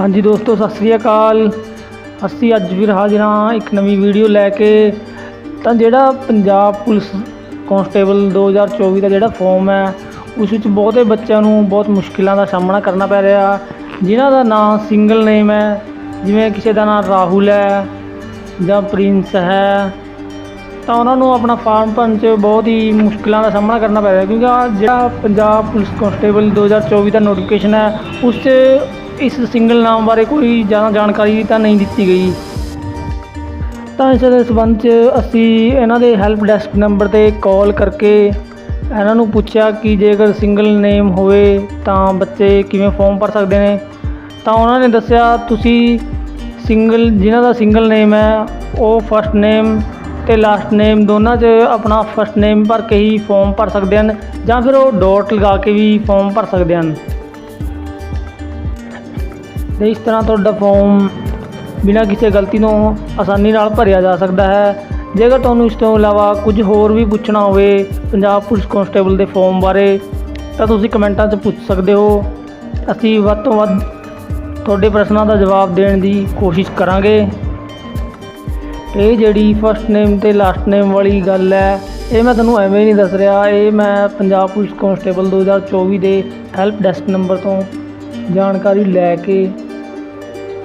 ਹਾਂਜੀ ਦੋਸਤੋ, ਸਤਿ ਸ੍ਰੀ ਅਕਾਲ। ਅਸੀਂ ਅੱਜ ਫਿਰ ਹਾਜ਼ਰ ਹਾਂ ਇੱਕ ਨਵੀਂ ਵੀਡੀਓ ਲੈ ਕੇ। ਤਾਂ ਜਿਹੜਾ ਪੰਜਾਬ ਪੁਲਿਸ ਕਾਂਸਟੇਬਲ 2024 ਦਾ ਜਿਹੜਾ ਫਾਰਮ ਹੈ, ਉਸ ਵਿੱਚ ਬਹੁਤੇ ਬੱਚਿਆਂ ਨੂੰ ਬਹੁਤ ਮੁਸ਼ਕਿਲਾਂ ਦਾ ਸਾਹਮਣਾ ਕਰਨਾ ਪੈ ਰਿਹਾ। ਜਿਨ੍ਹਾਂ ਦਾ ਨਾਮ ਸਿੰਗਲ ਨੇਮ ਹੈ, ਜਿਵੇਂ ਕਿਸੇ ਦਾ ਨਾਮ ਰਾਹੁਲ ਹੈ ਜਾਂ ਪ੍ਰਿੰਸ ਹੈ, ਤਾਂ ਉਹਨਾਂ ਨੂੰ ਆਪਣਾ ਫਾਰਮ ਭਰਨ 'ਚ ਬਹੁਤ ਹੀ ਮੁਸ਼ਕਿਲਾਂ ਦਾ ਸਾਹਮਣਾ ਕਰਨਾ ਪੈ ਰਿਹਾ। ਕਿਉਂਕਿ ਜਿਹੜਾ ਪੰਜਾਬ ਪੁਲਿਸ ਕਾਂਸਟੇਬਲ 2024 ਦਾ ਨੋਟੀਫਿਕੇਸ਼ਨ ਹੈ, ਉਸ 'ਚ ਇਸ ਸਿੰਗਲ ਨਾਮ ਬਾਰੇ ਕੋਈ ਜ਼ਿਆਦਾ ਜਾਣਕਾਰੀ ਤਾਂ ਨਹੀਂ ਦਿੱਤੀ ਗਈ। ਤਾਂ ਇਸ ਦੇ ਸੰਬੰਧ 'ਚ ਅਸੀਂ ਇਹਨਾਂ ਦੇ ਹੈਲਪ ਡੈਸਕ ਨੰਬਰ ਤੇ ਕਾਲ ਕਰਕੇ ਇਹਨਾਂ ਨੂੰ ਪੁੱਛਿਆ ਕਿ ਜੇਕਰ ਸਿੰਗਲ ਨੇਮ ਹੋਵੇ ਤਾਂ ਬੱਚੇ ਕਿਵੇਂ ਫਾਰਮ ਭਰ ਸਕਦੇ ਨੇ। ਤਾਂ ਉਹਨਾਂ ਨੇ ਦੱਸਿਆ, ਤੁਸੀਂ ਸਿੰਗਲ ਜਿਨ੍ਹਾਂ ਦਾ ਸਿੰਗਲ ਨੇਮ ਹੈ, ਉਹ ਫਸਟ ਨੇਮ ਤੇ ਲਾਸਟ ਨੇਮ ਦੋਨਾਂ 'ਚ ਆਪਣਾ ਫਸਟ ਨੇਮ ਭਰ ਕੇ ਹੀ ਫਾਰਮ ਭਰ ਸਕਦੇ ਹਨ ਜਾਂ ਫਿਰ ਉਹ ਡੋਟ ਲਗਾ ਕੇ ਵੀ ਫਾਰਮ ਭਰ ਸਕਦੇ ਹਨ। ਤੇ ਇਸ ਤਰ੍ਹਾਂ ਤੁਹਾਡਾ ਫਾਰਮ ਬਿਨਾਂ ਕਿਸੇ ਗਲਤੀ ਤੋਂ ਆਸਾਨੀ ਨਾਲ ਭਰਿਆ ਜਾ ਸਕਦਾ ਹੈ। ਜੇਕਰ ਤੁਹਾਨੂੰ ਇਸ ਤੋਂ ਇਲਾਵਾ ਕੁਝ ਹੋਰ ਵੀ ਪੁੱਛਣਾ ਹੋਵੇ ਪੰਜਾਬ ਪੁਲਿਸ ਕਾਂਸਟੇਬਲ ਦੇ ਫਾਰਮ ਬਾਰੇ, ਤਾਂ ਤੁਸੀਂ ਕਮੈਂਟਾਂ 'ਚ ਪੁੱਛ ਸਕਦੇ ਹੋ। ਅਸੀਂ ਵੱਧ ਤੋਂ ਵੱਧ ਤੁਹਾਡੇ ਪ੍ਰਸ਼ਨਾਂ ਦਾ ਜਵਾਬ ਦੇਣ ਦੀ ਕੋਸ਼ਿਸ਼ ਕਰਾਂਗੇ। ਇਹ ਜਿਹੜੀ ਫਸਟ ਨੇਮ ਤੇ ਲਾਸਟ ਨੇਮ ਵਾਲੀ ਗੱਲ ਹੈ, ਇਹ ਮੈਂ ਤੁਹਾਨੂੰ ਐਵੇਂ ਨਹੀਂ ਦੱਸ ਰਿਹਾ। ਇਹ ਮੈਂ ਪੰਜਾਬ ਪੁਲਿਸ ਕਾਂਸਟੇਬਲ 2024 ਦੇ ਹੈਲਪ ਡੈਸਕ ਨੰਬਰ ਤੋਂ ਜਾਣਕਾਰੀ ਲੈ ਕੇ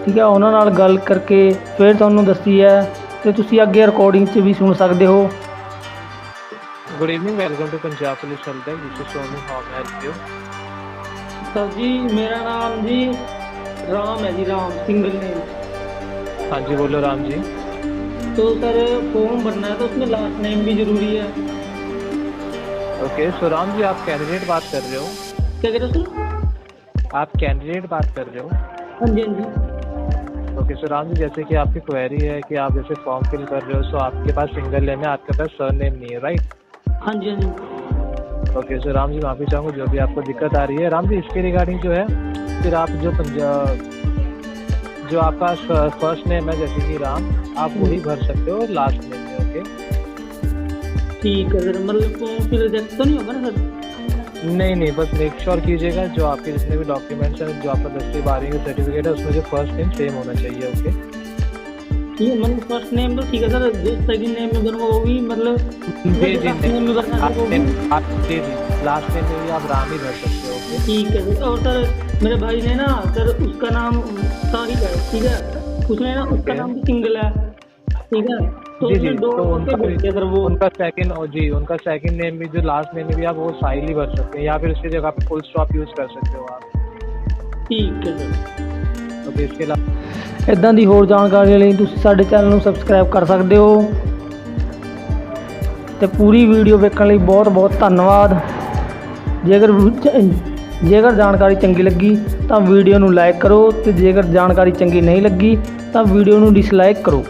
ਠੀਕ ਹੈ ਉਹਨਾਂ ਨਾਲ ਗੱਲ ਕਰਕੇ ਫਿਰ ਤੁਹਾਨੂੰ ਦੱਸੀ ਹੈ ਤੇ ਤੁਸੀਂ ਅੱਗੇ ਰਿਕਾਰਡਿੰਗ 'ਚ ਵੀ ਸੁਣ ਸਕਦੇ ਹੋ Good evening, welcome to Punjab Police Help Desk. This is Sonu. How may I help you? Sir ji ਮੇਰਾ ਨਾਮ ਜੀ ਰਾਮ ਹੈ ਜੀ ਰਾਮ सिंगल नेम हाँ जी बोलो राम जी तो सर फॉर्म भरना है तो उसमें लास्ट नेम भी जरूरी है ओके सो राम जी आप कैंडिडेट बात कर रहे हो क्या कह रहे हो सर आप कैंडिडेट बात कर रहे हो हाँ जी हाँ जी ओके सो राम जी जैसे कि आपकी क्वेरी है कि आप जैसे फॉर्म फिल कर रहे हो सो आपके पास सिंगल नेम है आपके पास सर नेम नहीं है राइट हाँ जी हाँ जी। ओके सो राम जी माफ़ी चाहूँगा जो भी आपको दिक्कत आ रही है राम जी इसके रिगार्डिंग जो है फिर आप जो जो आपका फ़र्स्ट नेम है जैसे कि राम आप वही भर सकते हो लास्ट नेम में ओके ठीक है सर मतलब फिर रिजेक्ट तो नहीं होगा ना सर? नहीं नहीं बस मेक श्योर कीजिएगा जो आपके जितने भी डॉक्यूमेंट्स हैं जो आपका दसवीं बारहवीं का सर्टिफिकेट है उसमें जो फ़र्स्ट नेम सेम होना चाहिए ओके ठीक है मतलब फ़र्स्ट नेम तो ठीक है सर सेकंड नेम में वो मतलब जी जी लास्ट नेम में भरना है लास्ट वो भी। नेम आप जी जी लास्ट नेम में भी आप राम ही भर सकते हो ठीक है सर और सर मेरे भाई ने ना सर उसका नाम है ठीक है? उसने ना उसका नाम भी सिंगल है ठीक है? तो जी जी उसमें दो तो उसके उनका भरते हैं सर वो उनका सेकंड और जी उनका सेकंड नेम भी जो लास्ट नेम में भी आप वो साहिल ही भर सकते हैं या फिर उसकी जगह पे फुल स्टॉप यूज़ कर सकते हो आप ठीक है सर ओके इसके अलावा ਇਦਾਂ ਦੀ ਹੋਰ ਜਾਣਕਾਰੀ ਲਈ ਤੁਸੀਂ ਸਾਡੇ ਚੈਨਲ ਨੂੰ ਸਬਸਕ੍ਰਾਈਬ ਕਰ ਸਕਦੇ ਹੋ ਤੇ ਪੂਰੀ ਵੀਡੀਓ ਵੇਖਣ ਲਈ ਬਹੁਤ ਬਹੁਤ ਧੰਨਵਾਦ ਜੇਕਰ ਵੀ- ਜੇਕਰ ਜਾਣਕਾਰੀ ਚੰਗੀ ਲੱਗੀ ਤਾਂ ਵੀਡੀਓ ਨੂੰ ਲਾਈਕ ਕਰੋ ਤੇ ਜੇਕਰ ਜਾਣਕਾਰੀ ਚੰਗੀ ਨਹੀਂ ਲੱਗੀ ਤਾਂ ਵੀਡੀਓ ਨੂੰ ਡਿਸਲਾਈਕ ਕਰੋ